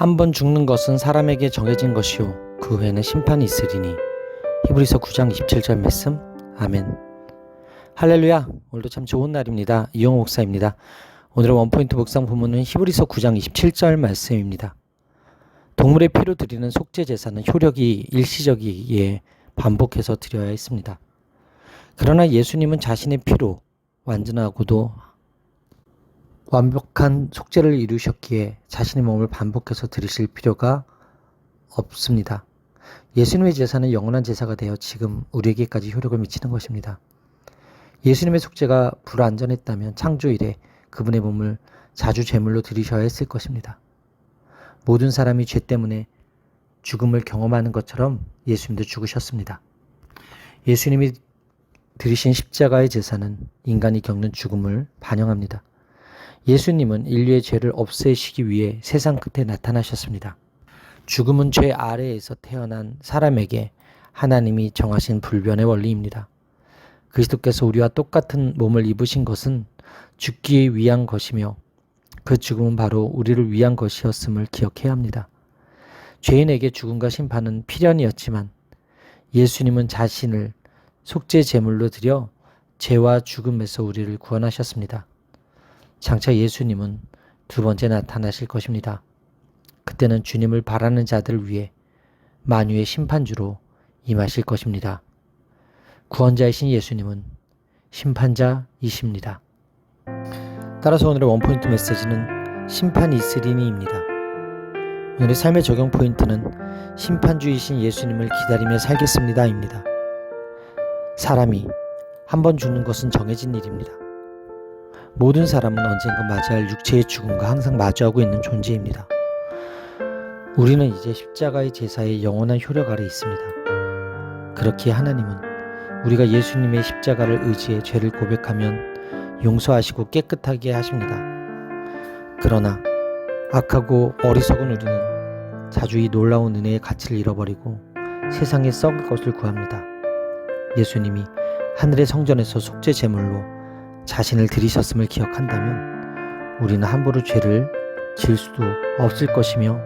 한 번 죽는 것은 사람에게 정해진 것이요. 그 후에는 심판이 있으리니. 히브리서 9장 27절 말씀. 아멘. 할렐루야. 오늘도 참 좋은 날입니다. 이용 목사입니다. 오늘의 원포인트 묵상 부문은 히브리서 9장 27절 말씀입니다. 동물의 피로 드리는 속죄 제사는 효력이 일시적이기에 반복해서 드려야 했습니다. 그러나 예수님은 자신의 피로 완전하고도 완벽한 속죄를 이루셨기에 자신의 몸을 반복해서 드리실 필요가 없습니다. 예수님의 제사는 영원한 제사가 되어 지금 우리에게까지 효력을 미치는 것입니다. 예수님의 속죄가 불완전했다면 창조 이래 그분의 몸을 자주 제물로 드리셔야 했을 것입니다. 모든 사람이 죄 때문에 죽음을 경험하는 것처럼 예수님도 죽으셨습니다. 예수님이 드리신 십자가의 제사는 인간이 겪는 죽음을 반영합니다. 예수님은 인류의 죄를 없애시기 위해 세상 끝에 나타나셨습니다. 죽음은 죄 아래에서 태어난 사람에게 하나님이 정하신 불변의 원리입니다. 그리스도께서 우리와 똑같은 몸을 입으신 것은 죽기 위한 것이며 그 죽음은 바로 우리를 위한 것이었음을 기억해야 합니다. 죄인에게 죽음과 심판은 필연이었지만 예수님은 자신을 속죄 제물로 드려 죄와 죽음에서 우리를 구원하셨습니다. 장차 예수님은 두 번째 나타나실 것입니다. 그때는 주님을 바라는 자들을 위해 만유의 심판주로 임하실 것입니다. 구원자이신 예수님은 심판자이십니다. 따라서 오늘의 원포인트 메시지는 심판이 있으리니입니다. 오늘의 삶의 적용 포인트는 심판주이신 예수님을 기다리며 살겠습니다입니다. 사람이 한 번 죽는 것은 정해진 일입니다. 모든 사람은 언젠가 맞이할 육체의 죽음과 항상 마주하고 있는 존재입니다. 우리는 이제 십자가의 제사의 영원한 효력 아래 있습니다. 그렇기에 하나님은 우리가 예수님의 십자가를 의지해 죄를 고백하면 용서하시고 깨끗하게 하십니다. 그러나 악하고 어리석은 우리는 자주 이 놀라운 은혜의 가치를 잃어버리고 세상에 썩을 것을 구합니다. 예수님이 하늘의 성전에서 속죄 제물로 자신을 들이셨음을 기억한다면 우리는 함부로 죄를 지을 수도 없을 것이며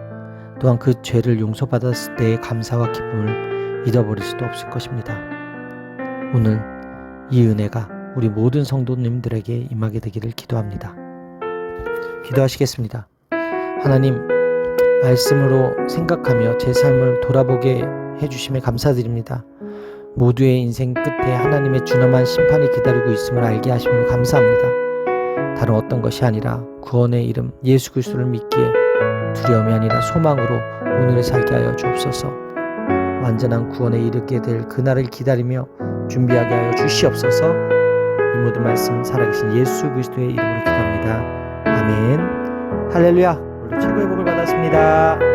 또한 그 죄를 용서받았을 때의 감사와 기쁨을 잃어버릴 수도 없을 것입니다. 오늘 이 은혜가 우리 모든 성도님들에게 임하게 되기를 기도합니다. 기도하시겠습니다. 하나님, 말씀으로 생각하며 제 삶을 돌아보게 해주심에 감사드립니다. 모두의 인생 끝에 하나님의 준엄한 심판이 기다리고 있음을 알게 하심을 감사합니다. 다른 어떤 것이 아니라 구원의 이름 예수 그리스도를 믿기에 두려움이 아니라 소망으로 오늘을 살게 하여 주옵소서. 완전한 구원에 이르게 될 그날을 기다리며 준비하게 하여 주시옵소서. 이 모든 말씀 살아계신 예수 그리스도의 이름으로 기도합니다. 아멘. 할렐루야. 오늘 최고의 복을 받았습니다.